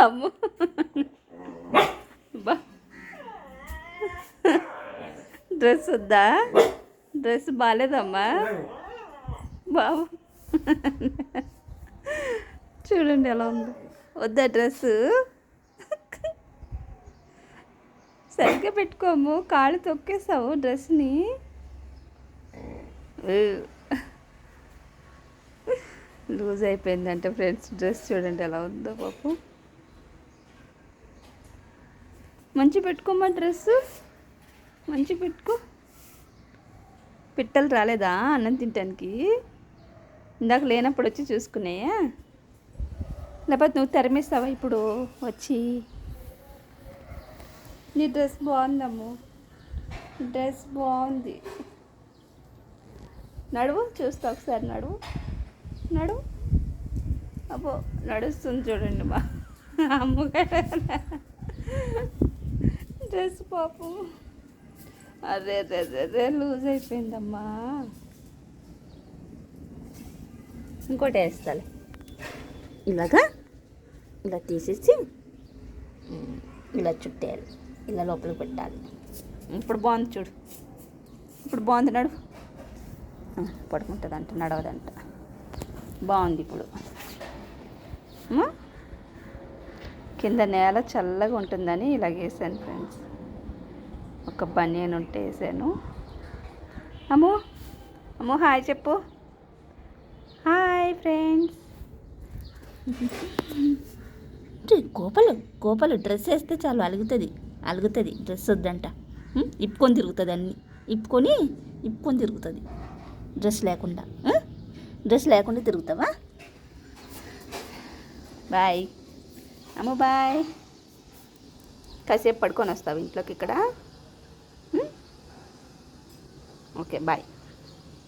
అమ్మో బా. డ్రెస్ వద్దా? డ్రెస్ బాగాలేదమ్మా బాబు. చూడండి ఎలా ఉంది. వద్దా డ్రెస్ సరిగ్గా పెట్టుకోము. కాళ్ళు తొక్కేసావు డ్రెస్ని లూజ్ అయిపోయిందంటే ఫ్రెండ్స్ డ్రెస్ చూడండి ఎలా ఉందో పాపం. మంచి పెట్టుకోమా డ్రెస్ మంచి పెట్టుకో. పిట్టలు రాలేదా అన్నం తినటానికి? ఇందాక లేనప్పుడు వచ్చి చూసుకున్నాయా లేకపోతే నువ్వు తరిమేస్తావా ఇప్పుడు? వచ్చి. నీ డ్రెస్ బాగుందమ్ము డ్రెస్ బాగుంది. నడువు చూస్తా ఒకసారి నడువు. నడువు అబ్బో నడుస్తుంది చూడండి మా అమ్మగారు. డ్రెస్ పాపం. అరే అరే అరే లూజ్ అయిపోయిందమ్మా. ఇంకోటి వేస్తాలే. ఇలాగా ఇలా తీసేసి ఇలా చుట్టేయాలి. ఇలా లోపలికి పెట్టాలి. ఇప్పుడు బాగుంది చూడు. ఇప్పుడు బాగుంది నడు. పడుకుంటుంది పడుకుంటుందంట నడవదంట. బాగుంది ఇప్పుడు. కింద నేల చల్లగా ఉంటుందని ఇలా వేసాను ఫ్రెండ్స్. ఒక బనియన్ ఉంటే వేసాను. అమ్మో అమ్మో హాయ్ చెప్పు. Hi friends. Gopalu Gopalu dress వేస్తే చాలు అలుగుతుంది. అలుగుతుంది డ్రెస్ వద్దంట. ఇప్పుకొని తిరుగుతుంది అన్ని. ఇప్పుకొని ఇప్పుకొని తిరుగుతుంది. డ్రెస్ లేకుండా. డ్రెస్ లేకుండా తిరుగుతావా? బాయ్. అమ్మ బాయ్. కాసేపు పడుకొని వస్తావు ఇంట్లోకి ఇక్కడ. Okay bye.